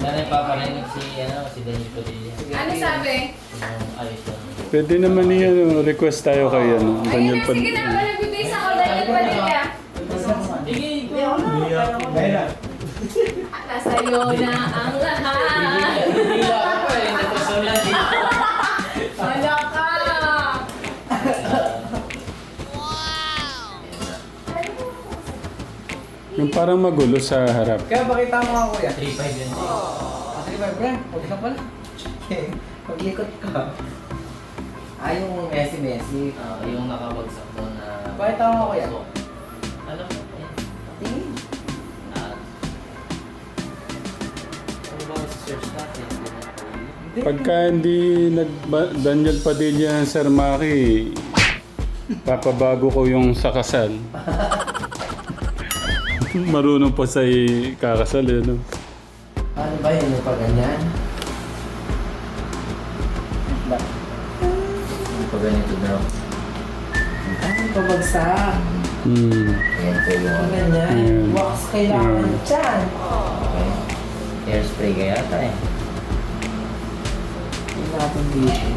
Sana ipaparinig si, ano, si Daniel Padilla. Ano sabi? Yung ayos lang. Pwede naman niya ano, request tayo kay ano, Ayun Daniel na, sige na, malagbibis ako dahil Padilla. Nasa iyo na ang lahat. Yung parang magulo sa harap. Kaya pakita mo nga kuya. 3-5 yun. Kasi my friend, huwag ka pala. Paglikot ka. Ah, yung Messi-Messi. Ah, yung nakabagsak doon na... Pakita mo nga kuya. Alam mo, yan. Tingin. Ah. Ano ba search natin? Pagka hindi nag Daniel Padilla ng Sir Maki, papabago ko yung sa kasal. Marunong pa sa kakasal eh, no? Ano ba yun yung pag ganyan? Ano pa ganito daw? Ah, pabagsak. Hmm. Ayan po yung... Pag ganyan. Ayan. Wax kailangan Ayan. dyan. Okay. Hairspray kaya yata eh. Tingnan natin dito.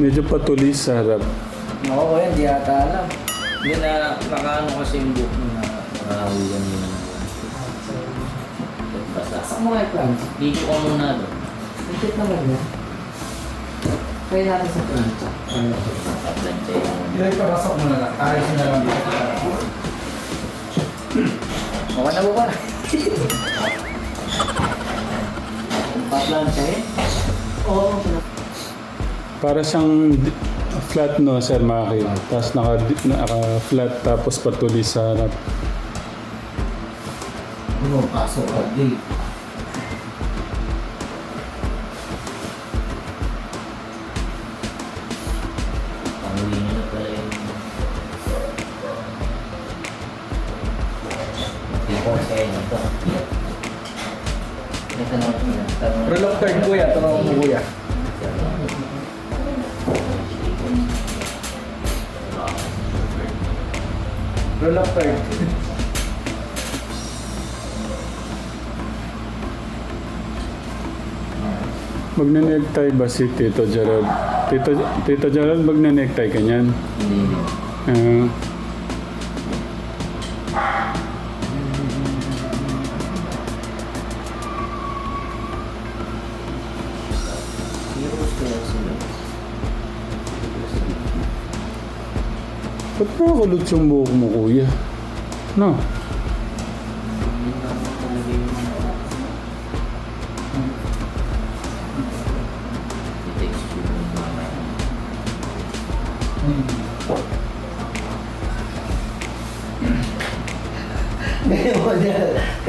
Medyo patulis sa harap. Oo, kuya, hindi ata alam. Hindi na nakaano kasi yung book na nakahugan yun. Basa. Saan mo nga plans? Dito ko muna doon. Legit naman yan. Try natin sa plancha. Kaplancha yung... Ilay papasok mo na lang. Ayos na lang dito. Okay na ba? Pa-plancha eh? Oo. Para siyang di- flat no, Sir Maki. Tapos naka, naka-flat tapos patulis sa harap. Ano, ka. Di. Roll of third. Magne-necktie ba si Tito Gerald? Tito, Tito Gerald, magne-necktie ka niyan? Hindi, hindi. Ba't nakakulot yung buhok mo, kuya? No?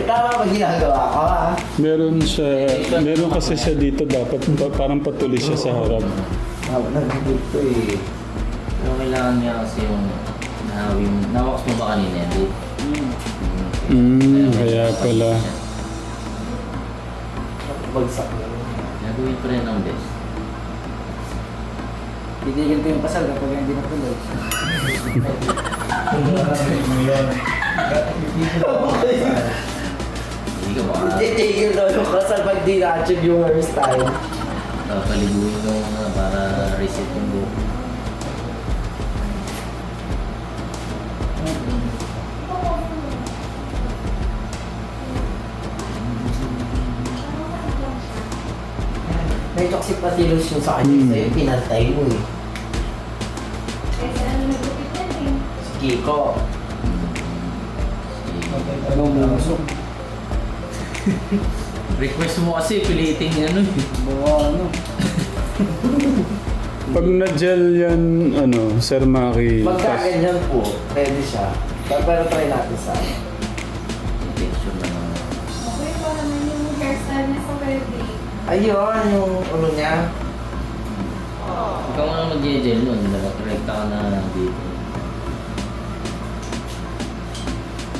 Tama ba ginagawa ko ha? Meron siya, meron kasi siya dito dapat pa- parang patulis siya sa harap. Tama na dito eh. Pero kailangan niya kasi yung nahawi mo. Nawakas mo ba kanina yan? Di? Hmm, kaya pala. Bagsak na. Nagawin pa rin ang best. Titigil ko yung pasal kapag hindi natuloy. Hindi ka baka Titigil daw yung kasal pag di na-achieve yung hairstyle. papaliguin ka muna para reset yung buhok. May toxic patilos yung sa kanya Hmm. sa'yo, pinantay mo eh. Kasi ano nagupit yan eh. Si Kiko. Anong muso? Request mo kasi piliting ano eh. Bawa ano? Pag na-gel yan, ano, Sir Maki, tas, Magkaganyan po, pwede siya. Pero pero try natin sa Ayun, yung ano niya. Ikaw nga mag-gel nun, nakakorekta ka na dito.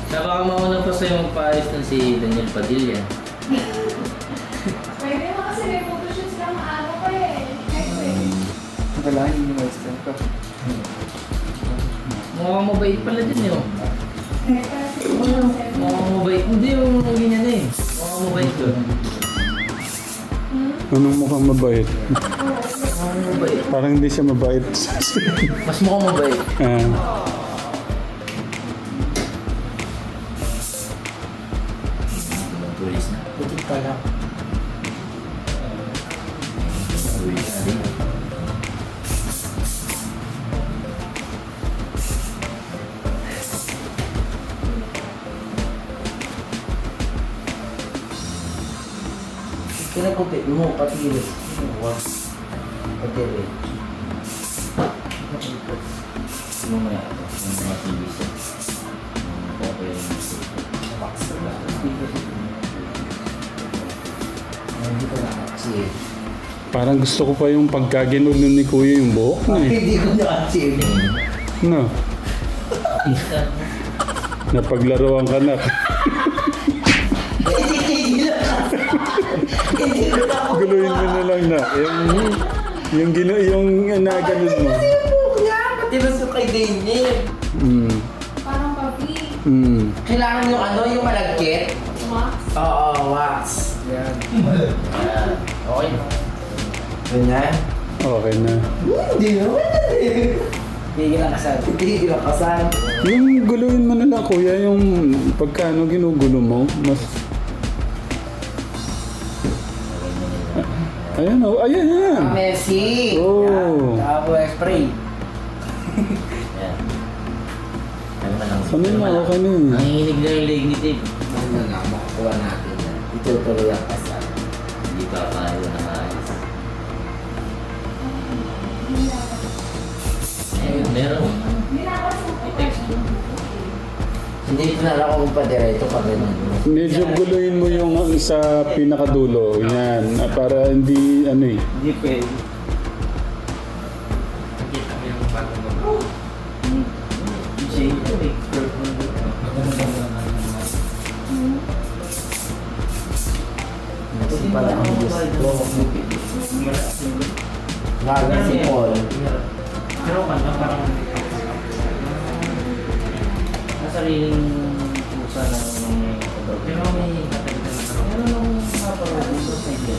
Sa baka mauna pa sa'yo magpaayos ng si Daniel Padilla. Pwede mo kasi may photoshoot sila maaga pa eh. Next week. Kailangan yung western ka. Mukhang mabait pala din yun. Kasi, mabait. Hindi yung ganyan na eh. Mukhang mabait yun. Anong mukhang mabait? Mukhang mabait. Parang hindi siya mabait. Mas mukhang mabait. Ah, Tulis na. Putik ka lang. Na din. Kinakupi mo, patilis. Patilis. Mamaya ito. Yung mga TV set. Okay yung. Hindi ko na-achieve. parang gusto ko pa yung pagkaginulo ni Kuya yung buhok na eh. Hindi ko na-achieve. No. Napaglaruan ka na. Guluhin mo na lang na. Yung, yung, gino, yung naganon mo. Pati ba sa kay Daniel? Mm. Parang papi. Mm. Kailangan yung ano, yung malagkit? Wax. Oo, wax. Yan. Ayan. Okay. Ganyan? Okay na. Hindi naman. Tigil ang kasal. Tigil ang kasal. Yung guluhin mo na lang, Kuya, yung pagkano ginugulo mo, mas... Ayan, oh, ayan, ayan. Messi. Oh. Yan. Tapos spray. Ayan. Ano na lang. Ano na, okay na yun. Nanginginig na yung Dave. Ano na nga, makukuha natin yan. Itutuloy ang kasal. Hindi pa kaya na maayos. Ayun, meron. Hindi ko na alam kung pa diretso pa ganun. Medyo guluhin mo yung sa pinakadulo. Yan. ah, Para hindi, ano eh. Hindi pwede. Shake ito eh. Kasi pala ang gusto. Lagi si Paul. Pero kanya parang na sariling pusa kontrol. Pero may katalitan na karoon. Meron dito sa inyo.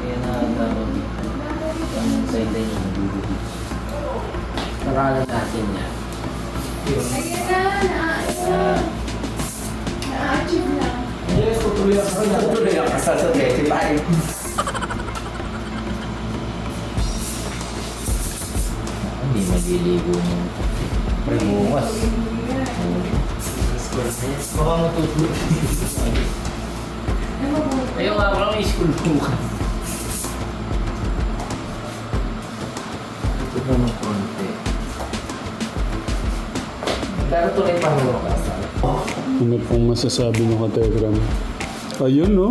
Kaya na dito. Ang inyo yung nagugugit. Paralan natin yan. Ayun na, na, na-achieve na. Yes, tutuloy ang kasal. Tutuloy ang kasal sa 25. Hindi maliligo ng prebukas. Baka matutulog. Ano? Ayaw nga ako lang school bukas. Ito na ng konti. Pero tuloy pa mo. Ano pong masasabi ng kategram? Ayun, no?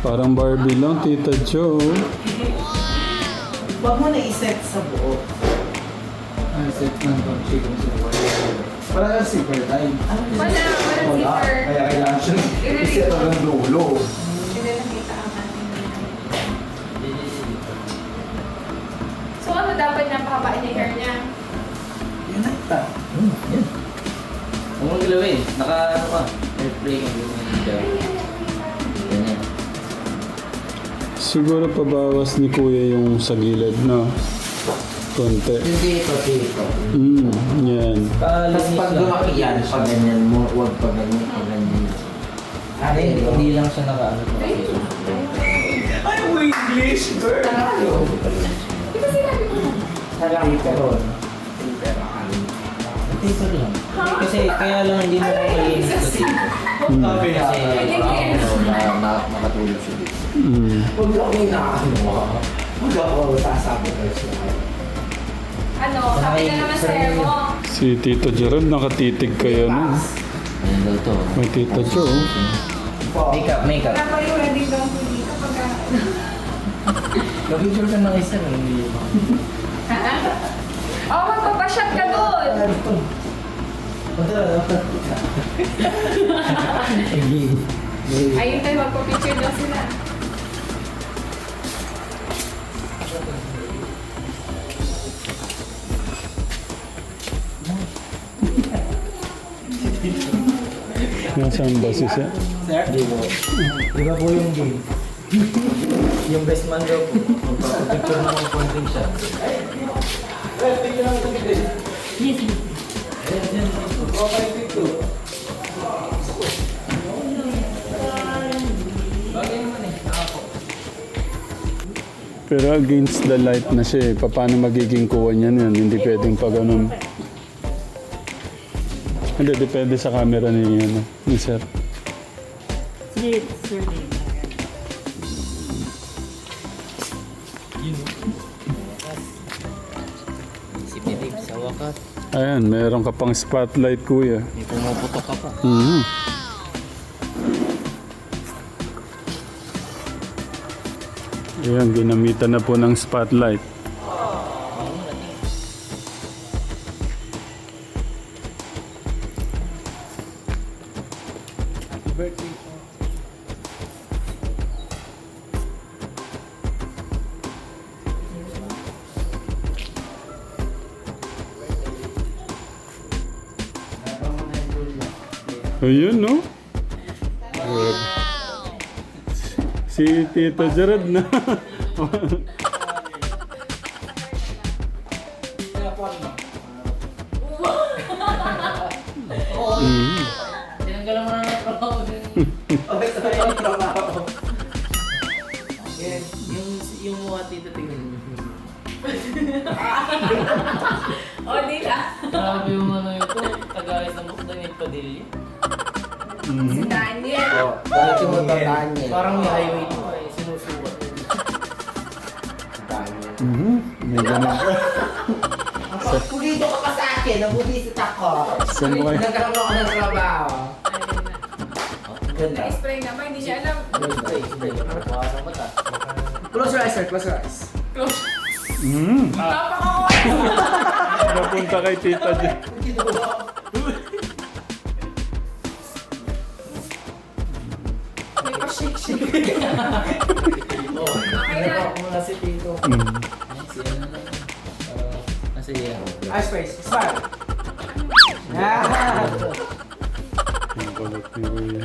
Parang Barbie lang, Tita Jo. Huwag mo na iset sa buo. Ay, set ng pag-chicken sa Wala kang zipper time. Wala, wala zipper. Kaya kailangan siya iset hanggang dulo. Hindi nakita ang So dapat niya pahabain yung hair niya? Yan na ita. Hmm, yan. Huwag mong gilawin. Naka ano ka. Airplay ka. Siguro pabawas ni Kuya yung sa gilid, no? Konti. Hindi ito, dito. Mm, yan. Tapos pag lumaki yan, pag ganyan mo, huwag pag ganyan, pag ganyan. Ano Hindi, yun? hindi lang siya naka ano. Ay, mo English, girl! Di ba sinabi ko? Sarang pero. Paper lang. Kasi kaya lang hindi mo kainis kasi. Sabi niya. Kasi Hindi. na, na, makatulog siya dito. Mm. Huwag lang may nakaano. Huwag ako sasabi ko siya. Ano, sabi na naman sa hair mo. Si Tito Gerald nakatitig kayo, no? Ayan daw to. May Tita Jo. Makeup, makeup. Wala pa yung gown ko dito kapag Mag-picture ka ng isa. Hindi Oh, magpapashot ka doon! Ayun tayo, magpapicture daw sila. Nasaan ba si Sir? Sir? Di ba? Di ba po yung game? yung best man daw po. Magpapapicture na ng konting siya. Bagay naman eh. Ako. Pero against the light na siya eh. Paano magiging kuha yun? Hindi pwedeng pa ganun. Hindi, depende sa camera ni, ano, ni Sir. Sige, sir. Si Philip sa wakas. Ayan, meron ka pang spotlight, kuya. May pumuputok ka pa. Mhm. Ayan, ginamitan na po ng spotlight. Ayun, no? Good. Si Tito Gerard na. mm. Tinanggalan mo na trabaho. Okay, sa yung trabaho. Yung, yung mukha dito tingnan mo. O, di na. Grabe yung ano ito. Tagayas ng bukdan yung padilya. Si Daniel. Oh, bakit yung mga Daniel? Parang may highway ito ay sinusukat. Daniel. Mhm. May ganun. Pulido ka pa sa akin, nabubisit ako. Mo kayo? Nagkaroon ako ng trabaho. Ganda. Na-spray naman, hindi niya alam. Spray, spray. Bawasan mo ta. Close your eyes, sir. Close your eyes. Mm. Napakakuha. Napunta kay Tita Gerard. May pa-shake-shake. Okay na. Ako muna si Tito. Mm. Si ano na. Uh. Eyes face. Smile. Ah! Ang kulit ni Kuya.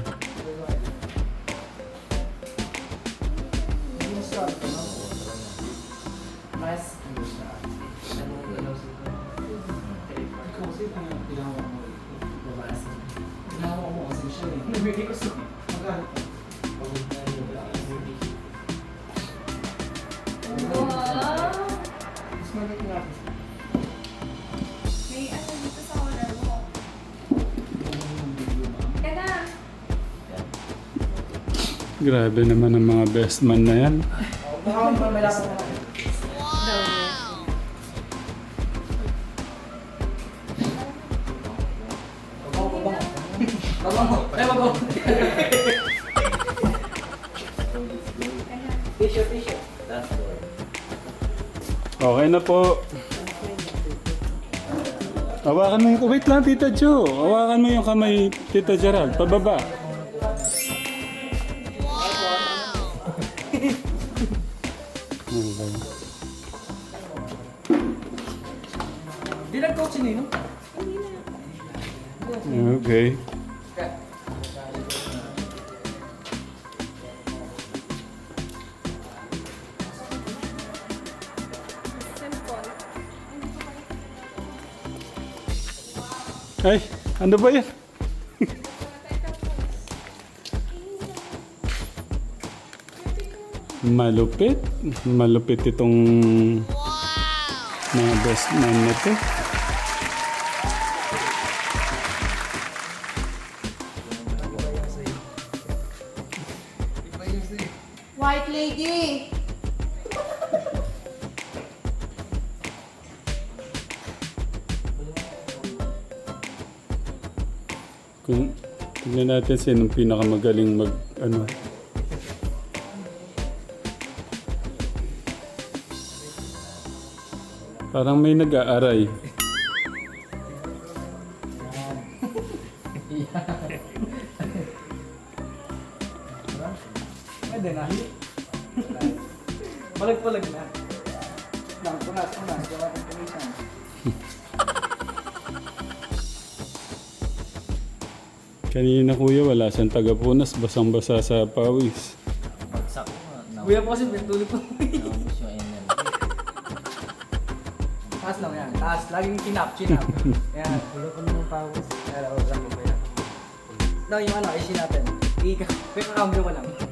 Mas. Grabe naman ang mga best man na yan. Okay na po. Hawakan mo yung... Wait lang, Tita Jo. Hawakan mo yung kamay, Tita Gerald. Pababa. Okay. Di nag-coach si Nino? Okay. Ay, ano ba yan? Malupit. Malupit itong mga best man na to. White lady! Kung tignan natin sinong pinakamagaling mag ano. Parang may nag-aaray. Pwede na. Palag-palag na. Lang, punas, punas. Gawa ng punisan. Kanina kuya, wala siyang taga-punas. Basang-basa sa pawis. Bagsak ko. Kuya po kasi tulog po. Taas lang yan. Taas. Laging kinap. Yan. Wala ko naman pawis. Kaya ako lang mamaya. No, yung ano, isin natin. Ika. Kaya kakambyo ko lang.